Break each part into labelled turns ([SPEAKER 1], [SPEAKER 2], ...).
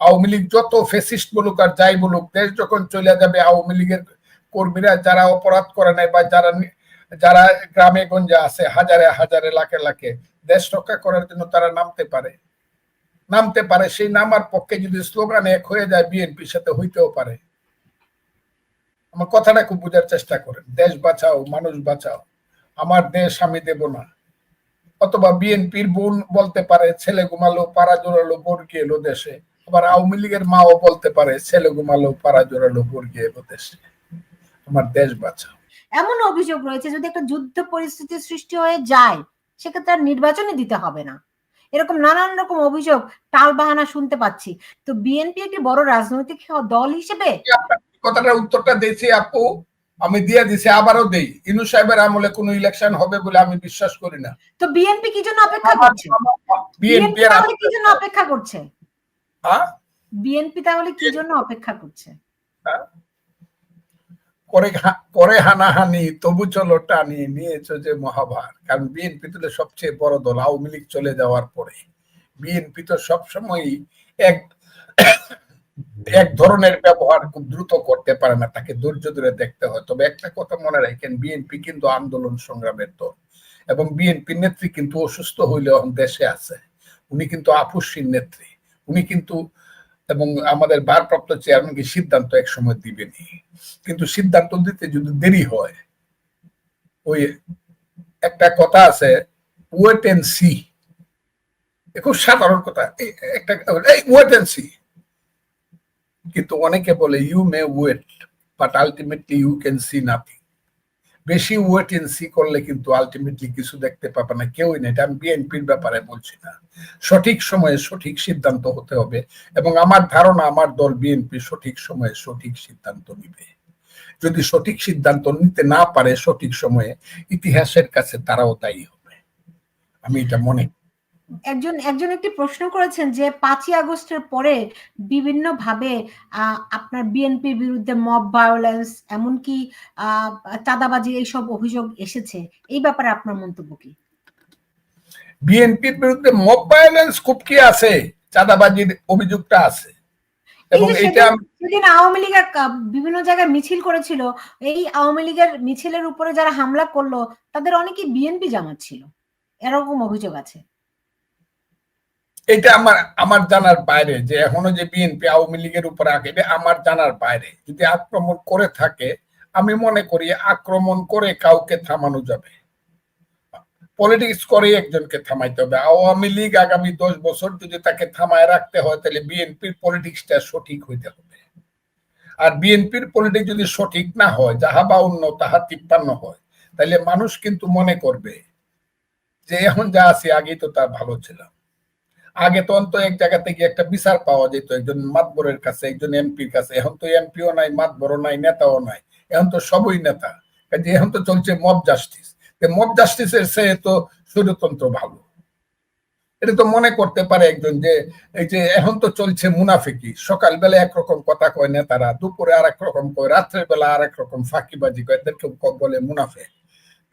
[SPEAKER 1] আওয়ামী লীগ যত ফেসিস্ট বলুক আর যাই বলুক, দেশ যখন চলে যাবে, আওয়ামী লীগের কর্মীরা যারা অপরাধ করে নাই বা যারা যারা গ্রামে গঞ্জে আছে, হাজারে হাজারে, লাখে লাখে, দেশ রক্ষা করার জন্য তারা নামতে পারে। নামতে পারে, সেই নামার পক্ষে যদি স্লোগান এক হয়ে যায়, বিএনপির সাথে হইতেও পারে। আমার কথাটা খুব বোঝার চেষ্টা করেন। দেশ বাঁচাও, মানুষ বাঁচাও। আমার দেশ আমি দেব না। অথবা বিএনপির বোন বলতে পারে, ছেলে ঘুমালো, পাড়া জোরালো বর্গি এলো দেশে। আবার আওয়ামী লীগের মাও বলতে পারে ছেলে ঘুমালো পাড়া জোরালো বর্গি এলো দেশে আমার দেশ বাঁচাও।
[SPEAKER 2] এমন অভিযোগ রয়েছে যদি একটা যুদ্ধ পরিস্থিতি সৃষ্টি হয়ে যায় সেক্ষেত্রে আর নির্বাচনে দিতে হবে না। এরকম নানান রকম অভিযোগ টাল বাহানা শুনতে পাচ্ছি। তো বিএনপি একটি বড় রাজনৈতিক দল হিসেবে
[SPEAKER 1] কথাটার উত্তরটা দিয়েছি আপু। আমি দিয়ে দিছি আবারও দেই। ইনু সাহেবের আমলে কোনো ইলেকশন হবে বলে আমি বিশ্বাস করি না।
[SPEAKER 2] তো বিএনপি কি জন্য অপেক্ষা করছে?
[SPEAKER 1] বিএনপি
[SPEAKER 2] কি জন্য অপেক্ষা করছে? বিএনপি তাহলে কি জন্য অপেক্ষা করছে?
[SPEAKER 1] করে করে হানাহানি তবু চলো টানি নিয়েছো যে মহাভার। কারণ বিএনপি তো সবচেয়ে বড় দল আওয়ামী লীগ চলে যাওয়ার পরে। বিএনপি তো সবসময় এক এক ধরনের ব্যবহার খুব দ্রুত করতে পারে না তাকে ধৈর্য ধরে দেখতে হয়। তবে একটা কথা মনে রাখেন বিএনপি কিন্তু আন্দোলন সংগ্রামের দল। এবং বিএনপি নেত্রী কিন্তু অসুস্থ এখন দেশে আছে। উনি কিন্তু আপুসীর নেত্রী। উনি কিন্তু, এবং আমাদের ভারপ্রাপ্ত চেয়ারম্যানকে সিদ্ধান্ত এক সময় দিবেনি কিন্তু সিদ্ধান্ত দিতে যদি দেরি হয়, ওই একটা কথা আছে ওয়েট এন্ড সি খুব সাধারণ কথা। একটা ওয়েট এন্ড সি কিন্তু অনেকে বলে you may wait but ultimately you can see nothing বেশি ওয়েট এন্ড সি করলে কিন্তু আলটিমেটলি কিছু দেখতে পাবে না, কেউই না। এটা আমি বিএনপির ব্যাপারে বলছি না। সঠিক সময়ে সঠিক সিদ্ধান্ত হতে হবে এবং আমার ধারণা, আমার দল বিএনপি সঠিক সময়ে সঠিক সিদ্ধান্ত নিবে। যদি সঠিক সিদ্ধান্ত নিতে না পারে সঠিক সময়ে, ইতিহাসের কাছে তারাও তাই হবে। আমি এটা মনে করি।
[SPEAKER 2] একজন একজন একটি প্রশ্ন করেছেন যে পাঁচই আগস্টের পরে বিভিন্ন ভাবে আপনার বিএনপির বিরুদ্ধে মব ভায়োলেন্স এমনকি আহ, চাঁদাবাজি এইসব অভিযোগ এসেছে। এই ব্যাপারে আপনার মন্তব্য কি?
[SPEAKER 1] বিএনপির বিরুদ্ধে মব ভায়োলেন্স খুব কি আছে? চাঁদাবাজির অভিযোগটা আছে। এবং এটা
[SPEAKER 2] সেদিন- আওয়ামী লীগের বিভিন্ন জায়গায় মিছিল করেছিল। এই আওয়ামী লীগের মিছিলের উপরে যারা হামলা করল তাদের অনেকেই বিএনপি জামাত ছিল। এরকম অভিযোগ আছে।
[SPEAKER 1] এটা আমার আমার জানার বাইরে যে এখনও যে বিএনপি আওয়ামী লীগের উপর এটা আমার জানার বাইরে। যদি আক্রমণ করে থাকে, আমি মনে করি আক্রমণ করে কাউকে থামানো যাবে। পলিটিক্স করে একজনকে থামাইতে হবে। আওয়ামী লীগ আগামী দশ বছর যদি তাকে থামায় রাখতে হয়, তাহলে বিএনপির পলিটিক্সটা সঠিক হইতে হবে। আর বিএনপির পলিটিক্স যদি সঠিক না হয়, যাহা বা অন্য, তাহা তিপ্পান্ন হয়, তাহলে মানুষ কিন্তু মনে করবে যে এখন যা আছে আগেই তো তার ভালো ছিল। আগে তো অন্ত এক জায়গা থেকে একটা বিচার পাওয়া যেত, একজন মাতবরের কাছে, একজন এমপির কাছে। এখন তো এমপিও নাই, মাতবরও নাই, নেতাও নাই। এখন তো সবই নেতা। এখন তো চলছে মব জাস্টিস মব জাস্টিসের সে তো স্বৈরতন্ত্র ভালো। এটা তো মনে করতে পারে একজন যে, এই যে এখন তো চলছে মুনাফিকি। সকালবেলা একরকম কথা কয় নেতারা, দুপুরে আর এক রকম কয়, রাত্রের বেলা আর এক রকম ফাঁকিবাজি কয় এদেরকে বলে মুনাফে তে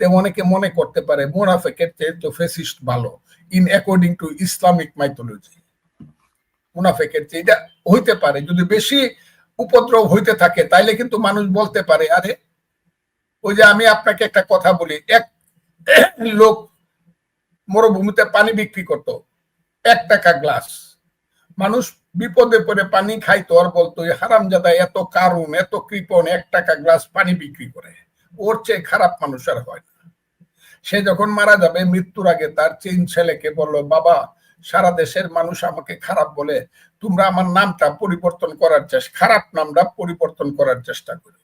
[SPEAKER 1] অনেকে মনে করতে পারে মুনাফেকের চেয়ে তো ফেসিস্ট ভালো in according to Islamic mythology মুনাফেকের চেয়ে এটা হইতে পারে, যদি বেশি উপদ্রব হইতে থাকে, তাইলে কিন্তু মানুষ বলতে পারে, আরে, ওই যে আমি আপনাকে একটা কথা বলি, এক লোক মরুভূমিতে পানি বিক্রি করতো, এক টাকা গ্লাস। মানুষ বিপদে পড়ে পানি খাইতো আর বলতো হারামজাদা এত কারুন, এত কৃপণ, এক টাকা গ্লাস পানি বিক্রি করে। ওর চেয়ে খারাপ মানুষ আর হয় না। সে যখন মারা যাবে, মৃত্যুর আগে তার চেন ছেলেকে বলল, বাবা, সারা দেশের মানুষ আমাকে খারাপ বলে, তোমরা আমার নামটা পরিবর্তন করার চেষ্টা খারাপ নামটা পরিবর্তন করার চেষ্টা করো।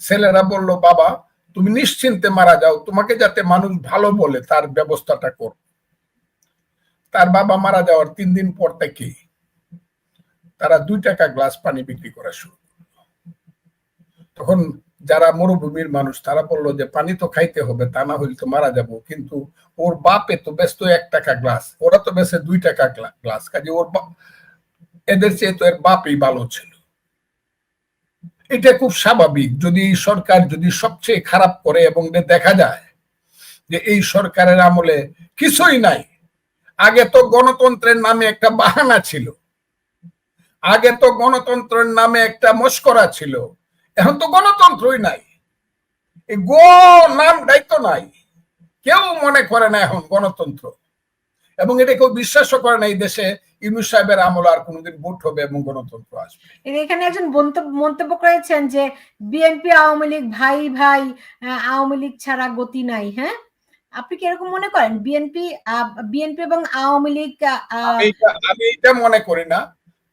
[SPEAKER 1] ছেলেরা বলল, বাবা, তুমি নিশ্চিন্তে মারা যাও, তোমাকে যাতে মানুষ ভালো বলে, তার ব্যবস্থাটা কর। তার বাবা মারা যাওয়ার তিন দিন পর থেকে তারা দুই টাকা গ্লাস পানি বিক্রি করা শুরু তখন যারা মরুভূমির মানুষ, তারা বলল যে, পানি তো খাইতে হবে, তা না হইলে তো মারা যাব। কিন্তু ওর বাপে তো ব্যস্ত এক টাকা গ্লাস, ওরা তো বেসে দুই টাকা গ্লাস। কাজে ওর বাপ এদের চেয়ে তো এর বাপই ভালো ছিল। এটা খুব স্বাভাবিক। যদি সরকার যদি সবচেয়ে খারাপ করে এবং দেখা যায় যে, এই সরকারের আমলে কিছুই নাই। আগে তো গণতন্ত্রের নামে একটা বাহানা ছিল। আগে তো গণতন্ত্রের নামে একটা মস্করা ছিল। এখন তো গণতন্ত্রই নাই। এই গো নামটাই তো নাই। কেউ মনে করে না এখন গণতন্ত্র। এবং এটা কেউ বিশ্বাসও করে না এই দেশে ইউনুস সাহেবের আমল আর কোনোদিন ভোট হবে এবং গণতন্ত্র আসবে।
[SPEAKER 2] এখানে একজন মন্তব্য করেছেন যে বিএনপি আওয়ামী লীগ ভাই ভাই আওয়ামী লীগ ছাড়া গতি নাই হ্যাঁ? আপনি কি এরকম মনে করেন? বিএনপি বিএনপি এবং আওয়ামী লীগ
[SPEAKER 1] আমি এটা মনে করি না।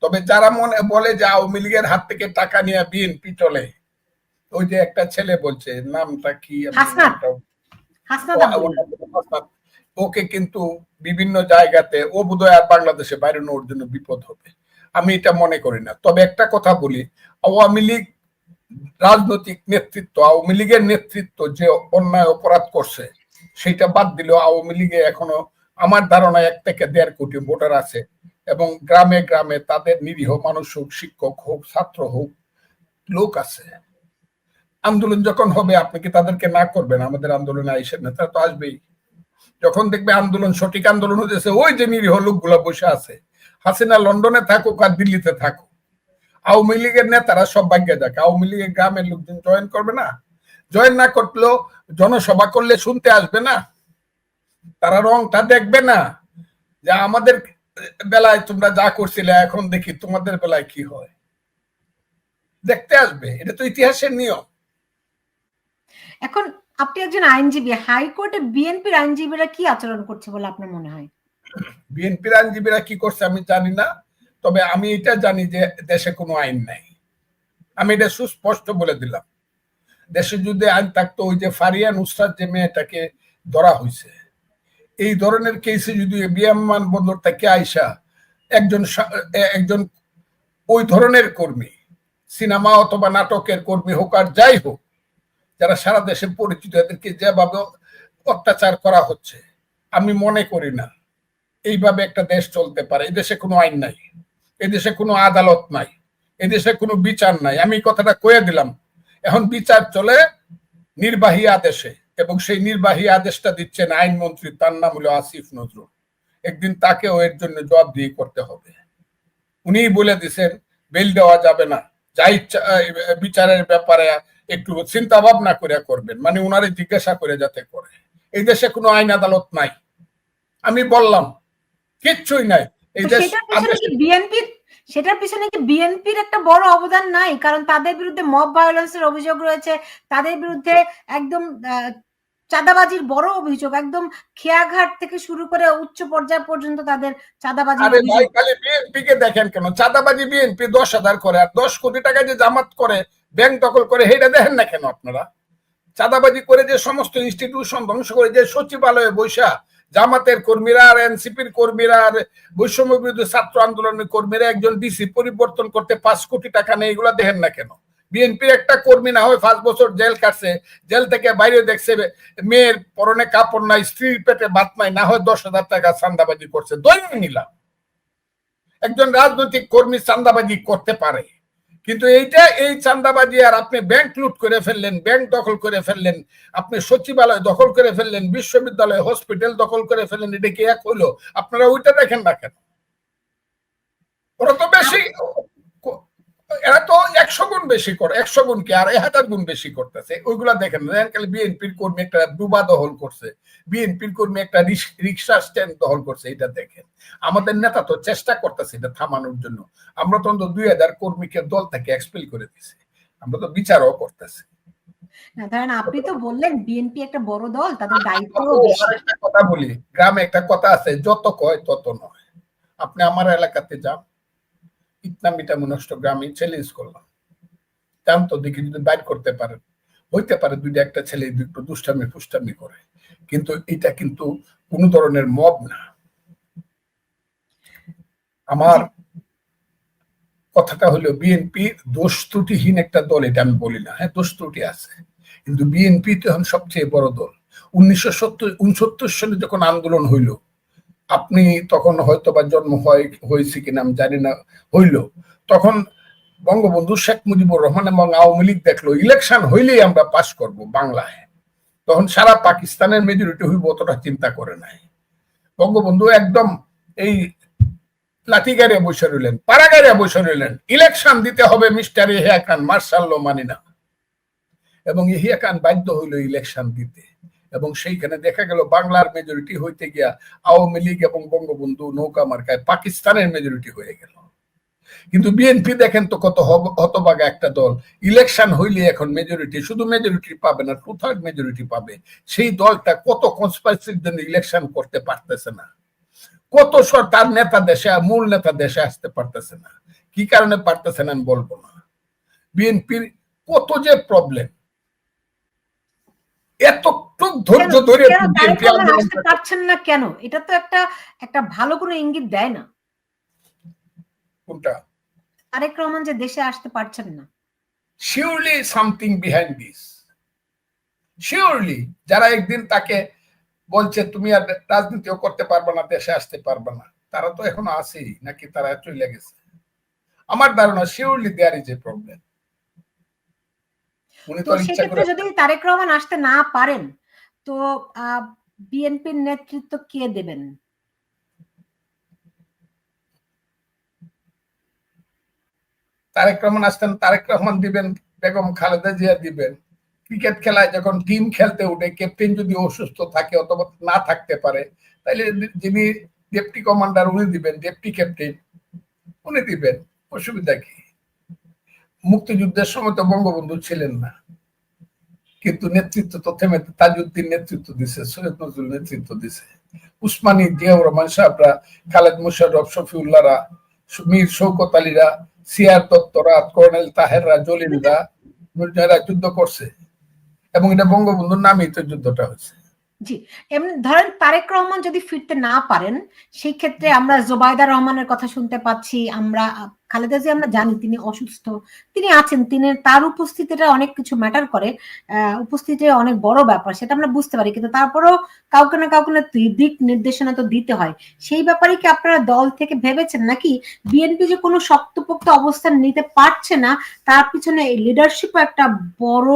[SPEAKER 1] তবে যারা মনে বলে যে আওয়ামী লীগের হাত থেকে টাকা নিয়ে বিএনপি চলে ওই যে একটা ছেলে বলছে নামটা কি ওকে কিন্তু বিভিন্ন জায়গাতে ও বোধহয় আর বাংলাদেশে বাইরে ওর জন্য বিপদ হবে। আমি এটা মনে করি না। তবে একটা কথা বলি আওয়ামী লীগ রাজনৈতিক নেতৃত্ব আওয়ামী লীগের নেতৃত্ব যে অন্যায় অপরাধ করছে সেটা বাদ দিলেও আওয়ামী লীগে এখনও আমার ধারণা এক থেকে দেড় কোটি ভোটার আছে এবং গ্রামে গ্রামে তাদের নিরীহ মানুষ হোক শিক্ষক হোক ছাত্র হোক লোক আছে। আন্দোলন যখন হবে, আপনি কি তাদেরকে না করবেন? আমাদের আন্দোলনে আইসেন নেতা তো আসবেই। যখন দেখবে আন্দোলন, সঠিক আন্দোলন হতেছে ওই যে নিরীহ লোকগুলা বসে আছে। হাসিনা লন্ডনে থাকুক আর দিল্লিতে থাকুক। আওয়ামী লীগের নেতারা সব ভাগ্যে যাক। আওয়ামী লীগের গ্রামের লোকজন জয়েন করবে না? জয়েন না করলেও জনসভা করলে শুনতে আসবে না? তারা রংটা দেখবে না? যে আমাদের বেলায় তোমরা যা করছিলে, এখন দেখি তোমাদের বেলায় কি হয়। দেখতে আসবে। এটা তো ইতিহাসের নিয়ম।
[SPEAKER 2] এখন আপনি একজন আইনজীবী হাইকোর্টে বিএনপির আইনজীবীরা কি আচরণ করছে বলে আপনার মনে হয়?
[SPEAKER 1] বিএনপির আইনজীবীরা কি করছে আমি জানি না, তবে আমি এটা জানি যে দেশে কোনো আইন নাই। আমি এটা সুস্পষ্ট বলে দিলাম। দেশে যদি আইন থাকতো, ওই যে ফারিয়া নুসরাত যে মেয়েটাকে ধরা হয়েছে, এই ধরনের কেসে যদি বিয়ামান বন্দর থেকে আইসা, একজন একজন ওই ধরনের কর্মী, সিনেমা অথবা নাটকের কর্মী হোক আর যাই হোক যারা সারা দেশে পরিচিত, এদেরকে যেভাবে অত্যাচার করা হচ্ছে, আমি মনে করি না। এইভাবে একটা দেশ চলতে পারে। এই দেশে কোনো আইন নাই। এই দেশে কোনো আদালত নাই। এই দেশে কোনো বিচার নাই। আমি কথাটা কয়ে দিলাম। এখন বিচার চলে নির্বাহী আদেশে এবং সেই নির্বাহী আদেশটা দিচ্ছেন আইনমন্ত্রী, তার নাম হলো আসিফ নজরুল। একদিন তাকেও এর জন্য জবাবদিহি করতে হবে। উনি বলে দিছেন, বেল দেওয়া যাবে না। যা ইচ্ছা বিচারের ব্যাপারে একটু চিন্তা ভাবনা করে করবেন মানে উনারে জিজ্ঞাসা করে যাতে করে। এই দেশে কোনো আইন আদালত নাই। আমি বললাম কিচ্ছুই নাই। এই দেশ
[SPEAKER 2] বিএনপির সেটার পিছনে কি বিএনপির একটা বড় অবদান নাই? কারণ তাদের বিরুদ্ধে মব ভায়োলেন্সের অভিযোগ রয়েছে তাদের বিরুদ্ধে একদম চাঁদাবাজির বড় অভিযোগ একদম খেয়াঘাট থেকে শুরু করে উচ্চ পর্যায় পর্যন্ত তাদের চাঁদাবাজি
[SPEAKER 1] আরে ভাই খালি বিএনপি কে দেখেন কেন? চাঁদাবাজি বিএনপি দশ হাজার করে আর দশ কোটি টাকা যে জামাত করে ব্যাংক দখল করে সেটা দেখেন না কেন আপনারা? চাঁদাবাজি করে যে সমস্ত ইনস্টিটিউশন ধ্বংস করে, যে সচিবালয়ে বৈশা জামাতের কর্মীরা আর এনসিপির কর্মীরা আর বৈষম্য বিরুদ্ধে ছাত্র আন্দোলনের কর্মীরা একজন ডিসি পরিবর্তন করতে পাঁচ কোটি টাকা নেই, এগুলা দেখেন না কেন? বিএনপির একটা কর্মী না হয় পাঁচ বছর জেল কাটছে, জেল থেকে বাইরে দেখছে, মেয়ের পরনে কাপড় নাই, স্ত্রীর পেটে ভাত নাই, না হয় দশ হাজার টাকা চান্দাবাজি করছে দৈনিক নিলাম একজন রাজনৈতিক কর্মী চান্দাবাজি করতে পারে। কিন্তু এইটা এই চান্দাবাজি আর আপনি ব্যাংক লুট করে ফেললেন ব্যাংক দখল করে ফেললেন, আপনি সচিবালয় দখল করে ফেললেন, বিশ্ববিদ্যালয় হসপিটাল দখল করে ফেললেন, এটা কি এক হলো আপনারা ওইটা দেখেন না কেন? ওরা তো বেশি এরা তো একশো গুণ বেশি করে একশো গুণ কি? আর হাজার গুণ বেশি করতেছে। ওইগুলা দেখেন দেখেন খালি বিএনপির কর্মী একটা ডুবা দখল করছে। বিএনপির কর্মী একটা রিক্সা স্ট্যান্ড দখল করছে এটা দেখেন। আমাদের নেতা তো চেষ্টা করতেছে এটা থামানোর জন্য। আমরা তো দুই হাজার কর্মীকে দল থেকে এক্সপেল করে দিছি আমরা তো বিচারও করতেছি।
[SPEAKER 2] না আপনি তো বললেন বিএনপি একটা বড় দল তাদের দায়িত্ব
[SPEAKER 1] কথা বলি। গ্রামে একটা কথা আছে যত কয় তত নয়। আপনি আমার এলাকাতে যান চ্যালেঞ্জ করলাম তো দেখি যদি বাইর করতে পারেন হইতে পারে দুইটা একটা ছেলে একটু দুষ্টামি, ফুষ্টামি করে। কিন্তু এটা কিন্তু কোন ধরনের মব না। আমার কথাটা হলো বিএনপি দোষ ত্রুটিহীন একটা দল, এটা আমি বলি না। হ্যাঁ দোষ ত্রুটি আছে। কিন্তু বিএনপি তো এখন সবচেয়ে বড় দল। উনিশশো সত্তর, উনসত্তর সালে যখন আন্দোলন হইল আপনি তখন হয়তো বা জন্ম হয়, হয়েছে কিনা আমি জানি না, হইল। তখন বঙ্গবন্ধু শেখ মুজিবুর রহমান এবং আওয়ামী লীগ দেখল, ইলেকশন হইলেই আমরা পাশ করব বাংলায়। তখন সারা পাকিস্তানের মেজরিটি হইব অতটা চিন্তা করে নাই। বঙ্গবন্ধু একদম এই লাঠি গাড়িয়ে বসে রইলেন, পাড়া গাড়িয়ে বসে রইলেন। ইলেকশন দিতে হবে মিস্টার ইহিয়া খান মার্শাল্ল মানি না। এবং ইহিয়া খান বাধ্য হইল ইলেকশন দিতে। এবং সেইখানে দেখা গেল বাংলার মেজরিটি হইতে গিয়া আওয়ামী লীগ এবং বঙ্গবন্ধু নৌকা মার্কায় পাকিস্তানের মেজরিটি হয়ে গেল। কিন্তু বিএনপি দেখেন তো কত হতবাগা একটা দল। ইলেকশন হইলে এখন মেজরিটি শুধু মেজরিটি পাবে না টু থার্ড মেজরিটি পাবে। সেই দলটা কত কনস্পাইসির জন্য ইলেকশন করতে পারতেছে না। কত তার নেতা দেশে, মূল নেতা দেশে আসতে পারতেছে না। কি কারণে পারতেছে না আমি বলব না। বিএনপির কত যে প্রবলেম এতটুক ধৈর্য ধরে
[SPEAKER 2] আসতে পারছেন না কেন? এটা তো একটা একটা ভালো কোনো ইঙ্গিত দেয় না।
[SPEAKER 1] কোনটা?
[SPEAKER 2] তারেক রহমান যে দেশে আসতে পারছেন না।
[SPEAKER 1] Surely something behind this surely যারা একদিন তাকে বলছে তুমি আর রাজনীতিও করতে পারবে না দেশে আসতে পারবে না। তারা তো এখনও আছেই নাকি তারা চলে গেছে? আমার ধারণা surely there is a problem উনি
[SPEAKER 2] তো
[SPEAKER 1] ইচ্ছা করে
[SPEAKER 2] যদি তারেক রহমান আসতে না পারেন তো বিএনপির নেতৃত্ব কে দেবেন?
[SPEAKER 1] তারেক রহমান আসতেন, তারেক রহমান দিবেন, বেগম খালেদা জিয়া দিবেন। ক্রিকেট খেলায় যখন টিম খেলতে উঠে ক্যাপ্টেন যদি অসুস্থ থাকে অথবা না থাকতে পারে তাহলে যিনি ডেপুটি কমান্ডার উনি দিবেন, ডেপুটি ক্যাপ্টেন উনি দিবেন। অসুবিধা কি? মুক্তিযুদ্ধের সময় তো বঙ্গবন্ধু ছিলেন না। কিন্তু নেতৃত্ব তো থেমে তাজউদ্দিন নেতৃত্ব দিছে, সৈয়দ নজরুল নেতৃত্ব দিছে। উসমানী জিয়াউর রহমান সাহেবরা খালেদ মুশারফ শফিউল্লাহরা, মীর শৌকত আলীরা, সিয়ার দত্তরা, কর্নেল তাহেররা, জলিলরা যুদ্ধ করছে। এবং এটা বঙ্গবন্ধুর নামেই তো যুদ্ধটা হয়েছে।
[SPEAKER 2] জি এমনি ধরেন তারেক রহমান যদি ফিরতে না পারেন সেই ক্ষেত্রে আমরা জোবায়দা রহমানের কথা শুনতে পাচ্ছি আমরা খালেদা জি আমরা জানি তিনি অসুস্থ তিনি আছেন তিনি তার উপস্থিতিটা অনেক কিছু ম্যাটার করে আহ, উপস্থিতি অনেক বড় ব্যাপার সেটা আমরা বুঝতে পারি কিন্তু তারপরেও কাউকে না কাউকে না দিক নির্দেশনা তো দিতে হয়। সেই ব্যাপারে কি আপনারা দল থেকে ভেবেছেন নাকি বিএনপি যে কোনো শক্তপোক্ত অবস্থান নিতে পারছে না তার পিছনে লিডারশিপও একটা বড়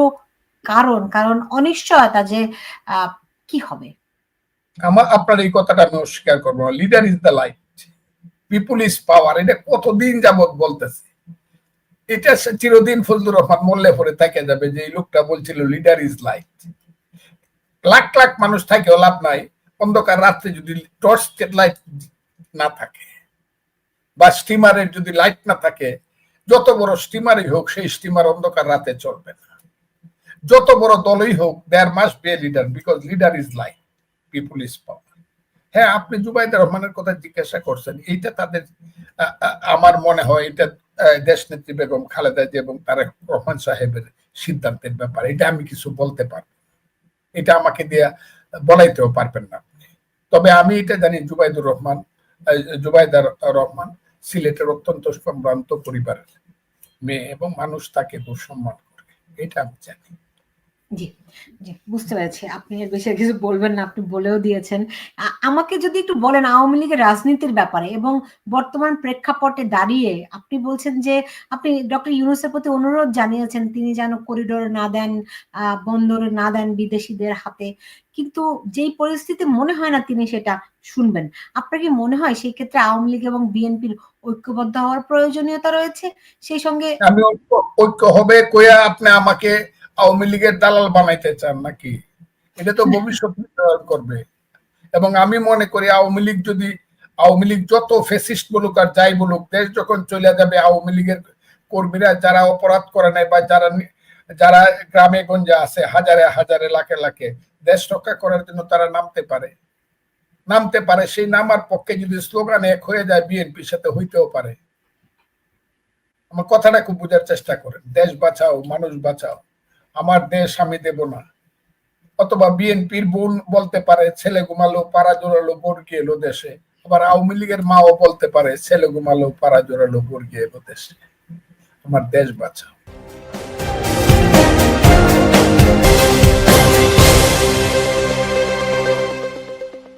[SPEAKER 2] কারণ কারণ অনিশ্চয়তা যে আহ, কি হবে?
[SPEAKER 1] আমার, আপনার এই কথাটা আমি অস্বীকার করব না। Leader is the light people is power এটা কতদিন যাবত বলতেছে? এটা চিরদিন ফজলুর রহমান মল্লে পরে থেকে যাবে যে এই লোকটা বলছিল leader is light lakh lakh মানুষ থাকেও লাভ নাই। অন্ধকার রাত্রে যদি টর্চ লাইট না থাকে বা স্টিমারের যদি লাইট না থাকে, যত বড় স্টিমারই হোক, সেই স্টিমার অন্ধকার রাতে চলবে না। যত বড় দলই হোক there must be a leader because leader is light people is power হ্যাঁ আপনি জুবাইদা রহমানের কথা জিজ্ঞাসা করছেন, এইটা তাদের আমার মনে হয় এটা দেশ নেত্রী বেগম খালেদা জি এবং তারেক রহমান সাহেবের সিদ্ধান্তের ব্যাপার, এটা আমি কিছু বলতে পারব। এটা আমাকে দিয়ে বলাইতেও পারবেন না তবে আমি এটা জানি, জুবাইদুর রহমান জুবাইদার রহমান সিলেটের অত্যন্ত সম্ভ্রান্ত পরিবারের মেয়ে এবং মানুষ তাকে খুব সম্মান করে, এটা আমি জানি।
[SPEAKER 2] জি জি, বুঝতে পেরেছি। আপনি এর বেশি কিছু বলবেন না, আপনি বলেও দিয়েছেন। আমাকে যদি একটু বলেন আওয়ামী লীগের রাজনীতির ব্যাপারে এবং বর্তমান প্রেক্ষাপটে দাঁড়িয়ে আপনি বলছেন যে, আপনি ডক্টর ইউনুসের প্রতি অনুরোধ জানিয়েছেন, তিনি যেন করিডোর না দেন বন্দর না দেন বিদেশিদের হাতে। কিন্তু যেই পরিস্থিতি মনে হয় না তিনি সেটা শুনবেন। আপনার কি মনে হয় সেই ক্ষেত্রে আওয়ামী লীগ এবং বিএনপির ঐক্যবদ্ধ হওয়ার প্রয়োজনীয়তা রয়েছে? সেই সঙ্গে
[SPEAKER 1] আমি ঐক্য হবে কইয়া আপনি আমাকে আওয়ামী লীগের দালাল বানাইতে চান নাকি? এটা তো ভবিষ্যৎ নির্ধারণ করবে। এবং আমি মনে করি আওয়ামী লীগ যদি আওয়ামী লীগ যত ফেসিস্ট বলুক আর যাই বলুক দেশ যখন চলে যাবে আওয়ামী লীগের কর্মীরা যারা অপরাধ করে নাই বা যারা যারা গ্রামে গঞ্জে আছে হাজারে হাজারে লাখে লাখে দেশ রক্ষা করার জন্য তারা নামতে পারে। নামতে পারে সেই নামার পক্ষে যদি স্লোগান এক হয়ে যায় বিএনপির সাথে হইতেও পারে। আমার কথাটা খুব বোঝার চেষ্টা করেন। দেশ বাঁচাও মানুষ বাঁচাও। আমার দেশ আমি দেব না। অথবা বিএনপির বোন বলতে পারে, ছেলে ঘুমালো, পাড়া জোরালো, বর্গি এলো দেশে। আবার আওয়ামী লীগের মাও বলতে পারে, ছেলে ঘুমালো, পাড়া জোরালো, বর্গি এলো দেশে। আমার দেশ বাঁচাও।